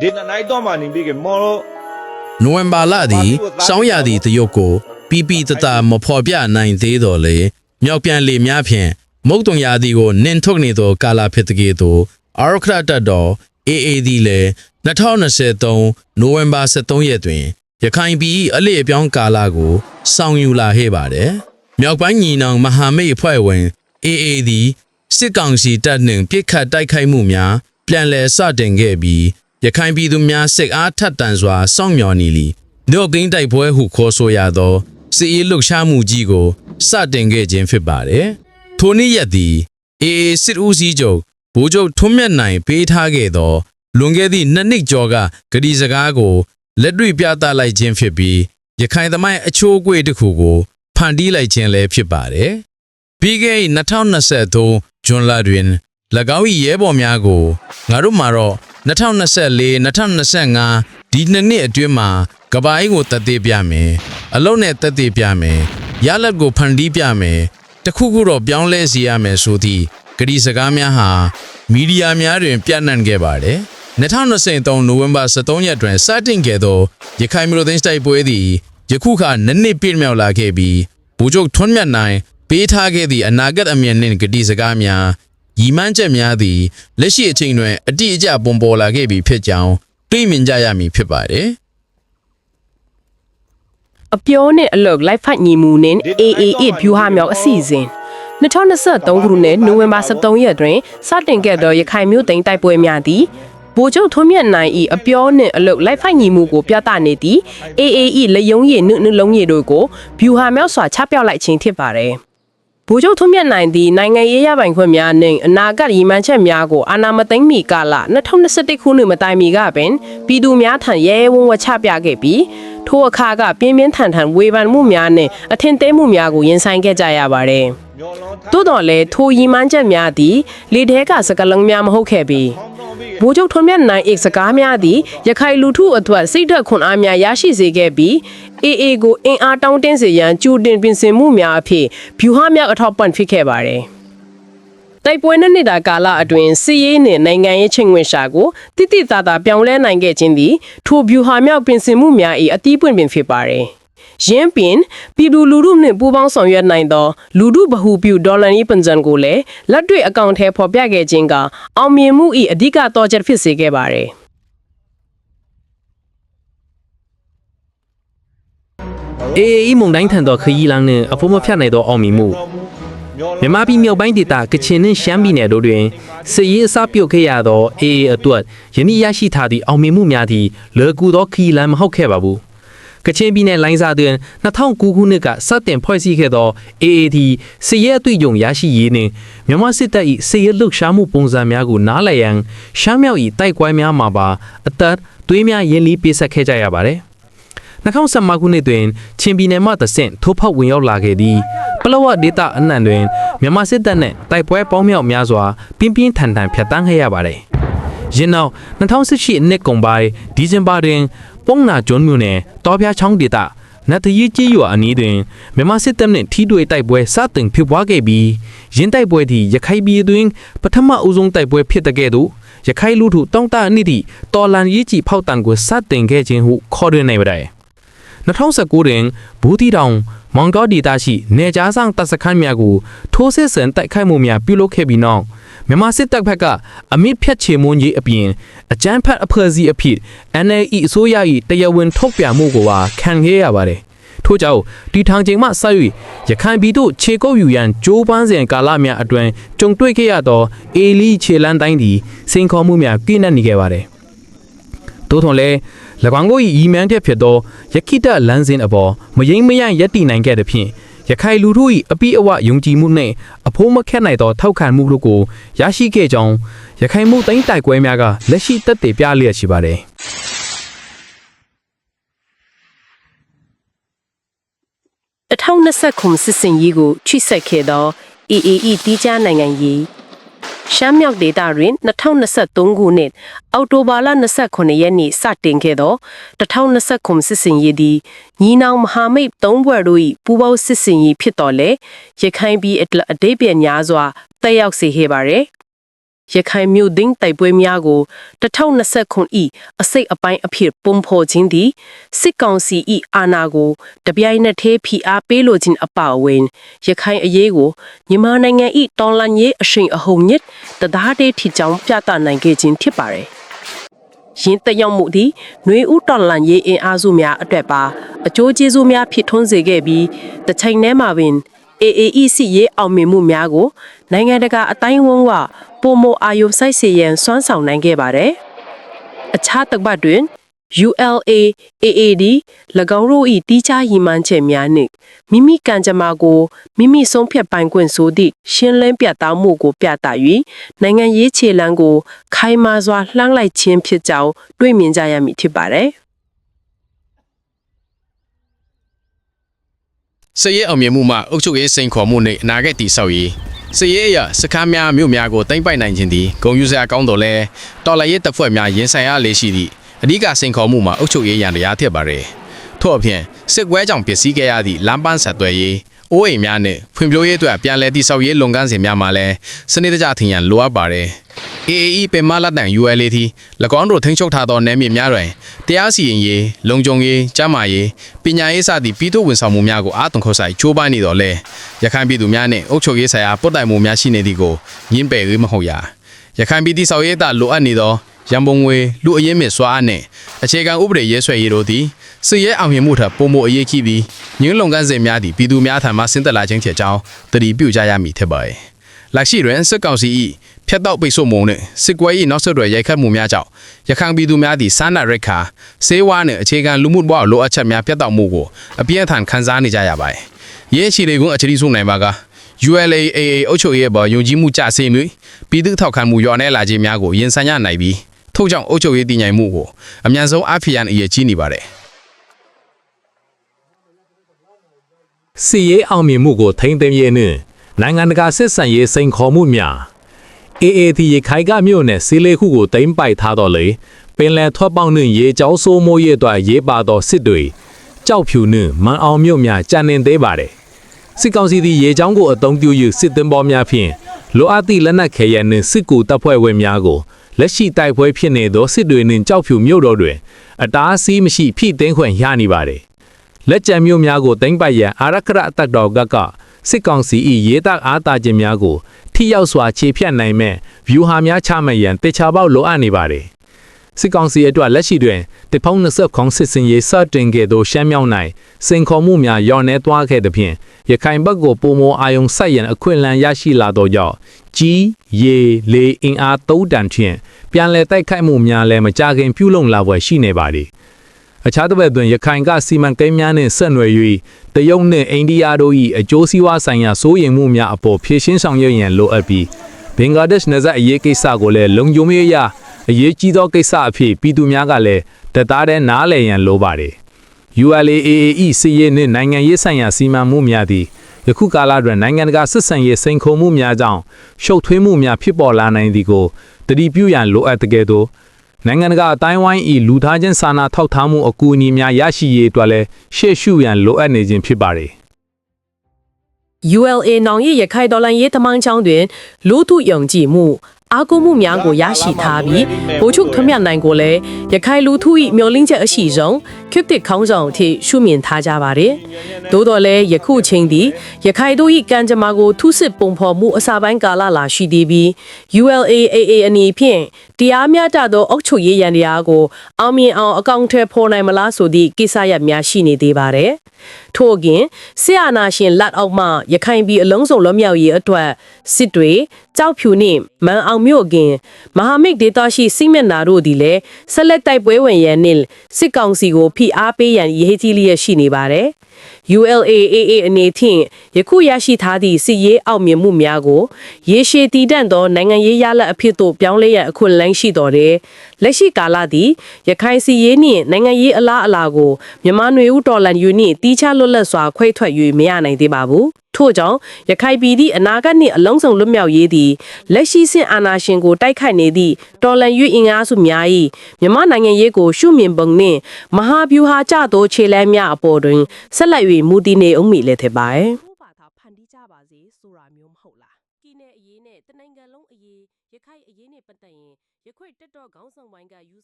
ဒီနနိုင်တော့မှနေပြီးကမော်လို့နိုဝင်ဘာလသည်စောင်းရသည့်တရုတ်ကိုပီပီတတမဖော်ပြနိုင်သေးတော်လေမြောက်ပြန်လေများဖြင့်မုတ်တုံရာသီကိုနင်ထုတ်နေသော ကာလာဖြစ်တကယ်သို့အာရခရတတ်တော် AAD လည်း2023နိုဝင်ဘာ23ရက်တွင်ရခိုင်ပြည်အလေအပြောင်းကာလာကိုစောင့်ယူလာခဲ့ပါတယ်မြောက်ပိုင်းညီနောင်မဟာမိတ်အဖွဲ့ဝင် AAD စစ်ကောင်စီတပ်နှင့်ပြစ်ခတ်တိုက်ခိုက်မှုများပြန်လည်စတင်ခဲ့ပြီး ရခိုင်ပြည်သူများစိတ်အားထက်သန်စွာစောင့်မျှော်နေလီမြို့သိမ်းတိုက်ပွဲဟုခေါ်ဆိုရသောစစ်ရေးလှုပ်ရှားမှုကြီးကိုစတင်ခဲ့ခြင်းဖြစ်ပါတယ်။ထိုနေ့ရက်သည်အေအေစစ်ဦးစီးချုပ်ဗိုလ်ချုပ်ထွန်းမြတ်နိုင်ပေးထားခဲ့သောလွန်ခဲ့သည့်နှစ်နှစ်ကျော်ကဂရီစကားကိုလက်တွေ့ပြသလိုက်ခြင်းဖြစ်ပြီးရခိုင်သမိုင်းအချိုးအကွေ့တစ်ခုကိုဖန်တီးလိုက်ခြင်းလည်းဖြစ်ပါတယ်။ပြီးခဲ့တဲ့2023ဇွန်လတွင်၎င်း၏ရဲဘော်များကိုငါတို့မှာတော့ 2024 2025ဒီနှစ်နှစ်အတွင်းမှာကဘာအိကိုတက်သေးပြမယ်အလုံးနဲ့တက်သေးပြမယ်ရလက်ကိုဖန်တီးပြမယ်တခုခုတော့ပြောင်းလဲစီရမယ်ဆိုသည့်ဂရီစကားများဟာမီဒီယာများတွင် ပြန့်နှံ့ခဲ့ပါတယ်2023နိုဝင်ဘာ23ရက်တွင်စတင်ခဲ့သောရခိုင်မြို့သိမ်းတိုက်ပွဲသည်ယခုခါနှစ်နှစ်ပြည့်မြောက်လာခဲ့ပြီးဗိုလ်ချုပ်ထွန်းမြတ်နိုင်ပေးထားခဲ့သည့်အနာဂတ်အမြင်နှင့်ဂတိစကားများ ညီမှန်းချက်များသည်လက်ရှိအချိန်တွင်အတိအကျပုံပေါ်လာခဲ့ပြီဖြစ်ကြောင်းတွေးမြင်ကြရမည်ဖြစ်ပါတယ်အပြောနဲ့အလုတ်လိုက်ဖတ်ညီမှုနဲ့ AAA ဗျူဟာမြောက်အစီအစဉ်2023ခုနှစ်နိုဝင်ဘာ23ရက်တွင်စတင်ခဲ့သောရခိုင်မြို့သိမ်းတိုက်ပွဲများသည်ဗိုလ်ချုပ်ထွန်းမြတ်နိုင်၏အပြောနှင့်အလုတ်လိုက်ဖိုက်ညီမှုကိုပြသနေသည့် AAE လက်ယုံရည်နှုတ်နှလုံးရည်တို့ကိုဗျူဟာမြောက်စွာချပြလိုက်ခြင်းဖြစ်ပါသည် ဗိုလ်ချုပ်ထွန်းမြတ်နိုင်သည့်နိုင်ငံရေးရပိုင်ခွင့်များနှင့်အနာဂတ်ရည်မှန်းချက်များကိုအာဏာမသိမ်းမီကာလ2021ခုနှစ်မတိုင်မီကပင်ပြည်သူများထံရဲရဲဝံ့ဝံ့ချပြခဲ့ပြီးထိုအခါကပြင်းပြင်းထန်ထန်ဝေဖန်မှုများနှင့်အထင်သေးမှုများကိုရင်ဆိုင်ခဲ့ကြရပါတယ်မျော်လွန်ထား။သို့တော်လည်းထိုရည်မှန်းချက်များသည်လေထဲကစကလုံးများမဟုတ်ခဲ့ပေ။ ဗိုလ်ချုပ်ထွန်းမြတ်နိုင်၏စကားများသည်ရခိုင်လူထုအတွက်စိတ်ဓာတ်ခွန်အားများရရှိစေခဲ့ပြီးအေအေကိုအင်အားတောင်းတင်းစေရန်ကြိုတင်ပြင်ဆင်မှုများအဖြစ်ဗျူဟာမြောက်အထောက်ပံ့ဖြစ်ခဲ့ပါတယ်။တိုက်ပွဲနှစ်နှစ်တာကာလအတွင်းစစ်ရေးနှင့်နိုင်ငံရေးချိန်ဝင်ရှာကိုတိတိတသာပြောင်းလဲနိုင်ခဲ့ခြင်းသည်ထိုဗျူဟာမြောက်ပြင်ဆင်မှုများ၏အသီးပွင့်ပင်ဖြစ်ပါတယ်။ ရင်းပင်ပြည်သူလူထုနှင့်ပူးပေါင်းဆောင်ရွက်နိုင်သောလူထုဗဟုပြုဒေါ်လာနီပန်ဂျန်ကိုလည်းလက်တွေ့အကောင့်ထဲပေါ်ပြခဲ့ခြင်းကအောင်မြင်မှု၏အဓိကတော့ချက်ဖြစ်စေခဲ့ပါတယ်။ AAE မုန်တိုင်းထန်သောခရီးလမ်းနှင့်အဖို့မဖြတ်နိုင်သောအောင်မြင်မှုမျော်မြလွန်မပြည်မြောက်ပိုင်းဒေသကချင်နှင့်ရှမ်းပြည်နယ်တို့တွင်စစ်ရေးအစပြုတ်ခဲ့ရသော AA အတွက်ယနေ့ရရှိထားသည့်အောင်မြင်မှုများသည်လွယ်ကူသောခရီးလမ်းမဟုတ်ခဲ့ပါဘူး ကချင်ပြည်နယ်လိုင်းစာတွင်2009ခုနှစ်ကစတင်ဖွဲ့စည်းခဲ့သော AAD စစ်ရေးအတွေ့အကြုံရရှိရေးနှင့်မြန်မာစစ်တပ်၏စစ်ရေးလှုပ်ရှားမှုပုံစံများကိုနားလည်ရန်ရှမ်းမြောက်၏တိုက်ပွဲများမှာပါအသက်သွေးများရင်းလီးပေးဆက်ခဲ့ကြရပါသည်2015ခုနှစ်တွင်ချင်းပြည်နယ်မှတဆင့်ထိုးဖောက်ဝင်ရောက်လာခဲ့သည့်ပလောဝဒေတာအနှံ့တွင်မြန်မာစစ်တပ်နှင့်တိုက်ပွဲပေါင်းမြောက်များစွာပြင်းပြင်းထန်ထန်ဖျက်ဆီးခဲ့ရပါတယ်။ယင်းနောက်2018နှစ်ကုန်ပိုင်းဒီဇင်ဘာတွင် ပုံနာကျွန်းမြို့နယ်တောပြားချောင်းဒေတာနတ်တရီကြီးရွာအနီးတွင်မြန်မာစစ်တပ်နှင့်ထိတွေ့တိုက်ပွဲစတင်ဖြစ်ပွားခဲ့ပြီးရင်းတိုက်ပွဲသည်ရခိုင်ပြည်တွင်ပထမအဦးဆုံးတိုက်ပွဲဖြစ်တဲ့ကဲ့သို့ရခိုင်လူထုတောင်းတအနည်းသည့်တော်လန်ရေးကြီးဖောက်တံကိုစတင်ခဲ့ခြင်းဟုခေါ်တွင်နိုင်ပါတယ်။2019တွင်ဘူးတီတောင် မောင်ကောဒေတာရှိနေကြားဆောင်တပ်စခန်းများကိုထိုးစစ်ဆင်တိုက်ခိုက်မှုများပြုလုပ်ခဲ့ပြီးနောက်မြန်မာစစ်တပ်ဘက်ကအမိဖြတ်ချေမွန်းကြီးအပြင်အကြမ်းဖက်အဖွဲ့အစည်းအဖြစ် NLE အစိုးရ၏တရားဝင်ထုတ်ပြန်မှုကိုပါခံခဲ့ရပါတယ်။ထို့ကြောင့်ဒီထောင်ချိန်မှဆက်၍ရခိုင်ပြည်သို့ခြေကုပ်ယူရန်ကြိုးပမ်းစဉ်ကာလများအတွင်းကြုံတွေ့ခဲ့ရသောအေလီခြေလန်းတိုင်းသည်စိန်ခေါ်မှုများပြည့်နှက်နေခဲ့ပါတယ်။သို့ထွန်လည်း၎ င်းတို့၏ဤမှန်းချက်ဖြစ်သောယခိတလမ်းစဉ်အပေါ်မယိမ့်မယန့်ယက်တည်နိုင်ခဲ့သဖြင့်ရခိုင်လူထု၏အပိအဝယုံကြည်မှုနှင့်အဖိုးမခက်နိုင်သောထောက်ခံမှုတို့ကိုရရှိခဲ့ကြောင်းရခိုင်မှုသိမ်းတိုက်ပွဲများကလက်ရှိသက်သေပြလျက်ရှိပါသည်2020ခုစစ်စင်ရေးကိုချိဆက်ခဲ့သော AAE တီးခြားနိုင်ငံရေး ရှမ်းမြောက်ဒေသတွင်2023ခုနှစ်အောက်တိုဘာလ29ရက်နေ့စတင်ခဲ့သော2020ခုစစ်စင်ရေးသည်ညီနောင်မဟာမိတ်သုံးဘွဲ့တို့၏ပူးပေါင်းစစ်စင်ရေးဖြစ်တော်လဲရခိုင်ပြည်အတလအတိတ်ပြများစွာတက်ရောက်စေခဲ့ပါသည် ရခိုင်မြို့သိမ်းတိုက်ပွဲများကို2020ခုဤအစိတ်အပိုင်းအဖြစ်ပုံဖော်ခြင်းသည်စစ်ကောင်စီဤအာဏာကိုတပြိုင်နက်တည်းဖိအားပေးလိုခြင်းအပါအဝင်ရခိုင်အရေးကိုမြန်မာနိုင်ငံဤတော်လှန်ရေးအရှိန်အဟုန်မြင့်တသားတည်းထီကြောင်ပြသနိုင်ခဲ့ခြင်းဖြစ်ပါတယ်။ယင်းတက်ရောက်မှုသည်ຫນွေဥတော်လန်ရေးအင်အားစုများအတွက်ပါအကျိုးကျေးဇူးများဖြစ်ထွန်းစေခဲ့ပြီးတစ်ချိန်တည်းမှာပင် AAEC ရေးအောင်မြင်မှုများကိုနိုင်ငံတကာအတိုင်းအဝန်းက ပုံမအာယုစိုက်စေရန်စွမ်းဆောင်နိုင်ခဲ့ပါတယ်။အခြားတစ်ပတ်တွင် ULA AAD ၎င်းတို့၏တီးခြားရည်မှန်းချက်များနှင့်မိမိကံကြမ္မာကိုမိမိဆုံးဖြတ်ပိုင်ခွင့်ဆိုသည့်ရှင်းလင်းပြသမှုကိုပြသ၍နိုင်ငံရေးခြေလှမ်းကို ခိုင်မာစွာလှမ်းလိုက်ခြင်းဖြစ်ကြောင်းတွေ့မြင်ကြရမည်ဖြစ်ပါတယ်။စရဲအောင်မြင်မှုမှအုပ်ချုပ်ရေးစိန်ခေါ်မှုနှင့်အနာဂတ်တည်ဆောက်ရေး စရဲအရစခန်းများမြို့များကိုတင်ပိုက်နိုင်ခြင်းသည်ဂုံယူစရာကောင်းတော်လဲတော်လှန်ရေးတပ်ဖွဲ့များရင်ဆိုင်ရလေရှိသည့်အဓိကစိန်ခေါ်မှုမှာအုပ်ချုပ်ရေးရန်တရားဖြစ်ပါれထို့အပြင်စစ်ကွဲကြောင့်ပျက်စီးခဲ့ရသည့်လမ်းပန်းဆက်သွယ်ရေးအိုးအိမ်များနှင့်ဖွံ့ဖြိုးရေးအတွက်ပြန်လည်တည်ဆောက်ရေးလုပ်ငန်းစဉ်များမှာလည်းစနစ်တကျထင်ရန်လိုအပ်ပါတယ် AAE ပင်မလက်တန် ULA သည်၎င်းတို့ထိန်းချုပ်ထားသောနယ်မြေများတွင်တရားစီရင်ရေးလုံခြုံရေးကျန်းမာရေးပညာရေးစသည့်ပြည်သူ့ဝန်ဆောင်မှုများကိုအားသွန်ခေါ်ဆိုင်ချိုးပန်းနေတော်လဲရခိုင်ပြည်သူများနှင့်အုပ်ချုပ်ရေးဆိုင်ရာပုတ်တိုင်မှုများရှိနေသည်ကိုညှင်းပယ်၍မဟုတ်ရာရခိုင်ပြည်သူ့ဆောင်ရေးတပ်လိုအပ်နေသောရန်ပုံငွေလူအရင်းမြစ်စွာအားနှင့်အခြေခံဥပဒေရေးဆွဲရေးတို့သည်စစ်ရေးအောင်မြင်မှုထက်ပိုမိုအရေးကြီးပြီးညှင်းလုံကန်းစဉ်များသည့်ပြည်သူများထံမှဆင်းသက်လာခြင်းဖြစ်ကြောင်းတတိပြုကြရမည်ဖြစ်ပါသည်လက်ရှိတွင်စစ်ကောင်စီ၏ ဖျက်တောက်ပိတ်ဆို့မှုနှင့်စစ်ကွဲ၏နောက်ဆက်တွဲရိုက်ခတ်မှုများကြောင့်ရခိုင်ပြည်သူများသည့်စားနပ်ရိက္ခာဆေးဝါးနှင့်အခြေခံလူမှုဘဝလိုအပ်ချက်များပြတ်တောက်မှုကိုအပြင်းအထန်ခံစားနေကြရပါသည်။ရင်းရှိတွေကိုအခြေစုနိုင်ပါက ULAAA အုပ်ချုပ်ရေးပေါ်ယုံကြည်မှုကျဆင်းပြီးပြည်သူထောက်ခံမှုလျော့နည်းလာခြင်းများကိုရင်ဆိုင်ရနိုင်ပြီးထို့ကြောင့်အုပ်ချုပ်ရေးတည်ငြိမ်မှုကိုအမြန်ဆုံးအဖျံအရေးကြီးနေပါတယ်။စီရေးအောင်မြင်မှုကိုထိန်းသိမ်းရေးနှင့်နိုင်ငံတကာစစ်ဆန်ရေးစိန်ခေါ်မှုများ AAT ရခိုင်ကမြို့နယ်စီလေးခုကိုတိမ့်ပိုက်ထားတော့လေပင်လယ်ထွက်ပေါက်နှင့်ရေကြောဆိုးမိုးရဲ့အတွက်ရေးပါသောစစ်တွေကြောက်ဖြူနှင့်မန်အောင်မြို့များကြံနေသေးပါတယ်စစ်ကောင်စီသည်ရေကြောင်းကိုအုံပြု၍စစ်သည်ပေါ်များဖြင့်လိုအပ်သည့်လက်နက်ခဲယမ်းနှင့်စစ်ကူတပ်ဖွဲ့ဝင်များကိုလက်ရှိတိုက်ပွဲဖြစ်နေသောစစ်တွေနှင့်ကြောက်ဖြူမြို့တော်တွင်အတားအဆီးမရှိဖိသိမ်းခွင့်ရနေပါတယ်လက်ကျန်မျိုးများကိုတင်ပိုက်ရန်အာရခရအသက်တော်ကက စစ်ကောင်စီ၏ရေးသားအားသာခြင်းများကိုထိရောက်စွာခြေဖြတ်နိုင်မဲ့ဗျူဟာများချမှတ်ရန်တေချာပေါက်လိုအပ်နေပါသည်စစ်ကောင်စီအတွက်လက်ရှိတွင်တဖုံ20ခေါင်းစစ်စင်ရေးစတင်ခဲ့သောရှမ်းမြောက်၌စင်ခေါ်မှုများရောင်းနေသွားခဲ့သဖြင့်ရခိုင်ဘက်ကိုပုံမအာယုံဆက်ရန်အခွင့်အလမ်းရရှိလာသောကြောင့်ကြီးရေလေအင်အားသုံးတန်ဖြင့်ပြန်လည်တိုက်ခိုက်မှုများလည်းမကြခင်ပြုလုပ်လာပွဲရှိနေပါသည် အခြားတစ်ဘက်တွင်ရခိုင်ကစီမံကိန်းများနှင့်ဆက်နွယ်၍တရုတ်နှင့်အိန္ဒိယတို့၏အကျိုးစီးပွားဆိုင်ရာစိုးရိမ်မှုများအပေါ်ဖြည့်ရှင်းဆောင်ရွက်ရန်လိုအပ်ပြီးဘင်္ဂလားဒေ့ရှ်နယ်စပ်အရေးကိစ္စကိုလည်းလုံခြုံရေးအရအရေးကြီးသောကိစ္စအဖြစ်ပြည်သူများကလည်းတသားတည်းနားလည်ရန်လိုပါတယ်။ ULAAE စီးရေးနှင့်နိုင်ငံရေးဆိုင်ရာစီမံမှုများသည်ယခုကာလတွင်နိုင်ငံတကာဆက်ဆံရေးစိန်ခေါ်မှုများကြောင့်ရှုပ်ထွေးမှုများဖြစ်ပေါ်လာနိုင်သည်ကိုတတိပြုရန်လိုအပ်တဲ့ကဲ့သို့ နိုင်ငံတကာအတိုင်းဝိုင်းဤလူသားချင်းစာနာထောက်ထားမှုအကူအညီများရရှိရေးအတွက်လည်းရှေ့ရှုရန်လိုအပ်နေခြင်းဖြစ်ပါတယ် ULA နောင်ရဲ့ရခိုင်ဒေါ်လာရေးတမန်ချောင်းတွင်လူထုယုံကြည်မှု အားကိုးမှုများကိုရရှိထားပြီးဗိုလ်ချုပ်ထွန်းမြတ်နိုင်ကိုလည်းရခိုင်လူထု၏မျှော်လင့်ချက်အရှိဆုံးခစ်တစ်ခေါင်းဆောင်အထိရှုမြင်ထားကြပါတယ်။သို့တော်လည်းယခုချိန်သည်ရခိုင်တို့၏ကံကြမ္မာကိုထုစစ်ပုံဖော်မှုအစာပိုင်းကာလလာရှိသေးပြီး ULAAA အနေဖြင့်တရားမျှတသောအုပ်ချုပ်ရေးရန်တရားကိုအောင်မြင်အောင်အကောင့်ထဲပေါ်နိုင်မလားဆိုသည့်ကိစ္စရပ်များရှိနေသေးပါတယ်။ထို့အပြင်ဆရာနာရှင်လက်အောက်မှရခိုင်ပြည်အလုံးစုံလွတ်မြောက်ရေးအတွက်စစ်တွေကြောက်ဖြူနှင့်မန်အောင်မြို့ကင်မဟာမိတ်ဒေသရှိစိမက်နာတို့သည်လည်းဆက်လက်တိုက်ပွဲဝင်ရန်နှင့်စစ်ကောင်စီကိုဖိအားပေးရန်ရည်ကြီးလျက်ရှိနေပါတယ်။ ULAAA အနေဖြင့်ယခုရရှိထားသည့်စစ်ရေးအောင်မြင်မှုများကိုရေရှည်တည်တံ့သောနိုင်ငံရေးရလဒ်အဖြစ်သို့ပြောင်းလဲရန်အခွင့်အလမ်းရှိတော်တယ်လက်ရှိကာလသည်ရခိုင်စီရေးနှင့်နိုင်ငံရေးအလားအလာကိုမြန်မာနွေဦးတော်လန်ယူနှင့်တီးခြားလွတ်လပ်စွာခွဲထွက်၍မရနိုင်သေးပါဘူးထို့ကြောင့်ရခိုင်ပြည်သည့်အနာဂတ်နှင့်အလုံးစုံလွတ်မြောက်ရေးသည်လက်ရှိဆင့်အာဏာရှင်ကိုတိုက်ခိုက်နေသည့်တော်လန်ရွေးအင်အားစုများ၏မြန်မာနိုင်ငံရေးကိုရှုမြင်ပုံနှင့်မဟာဗျူဟာကျသောခြေလှမ်းများအပေါ်တွင်ဆက်လက်၍တွေမူတည်နေအောင်မိလဲတဲ့ပါရဲ့ကိုဘာသာဖန်တီးကြပါစေဆိုတာမျိုးမဟုတ်လားကီနယ်အရေးနဲ့တနိုင်ငံလုံးအရေးရခိုင်အရေးနဲ့ပတ်သက်ရင်ရခွေတက်တော့ခေါင်းဆောင်ပိုင်းကယူ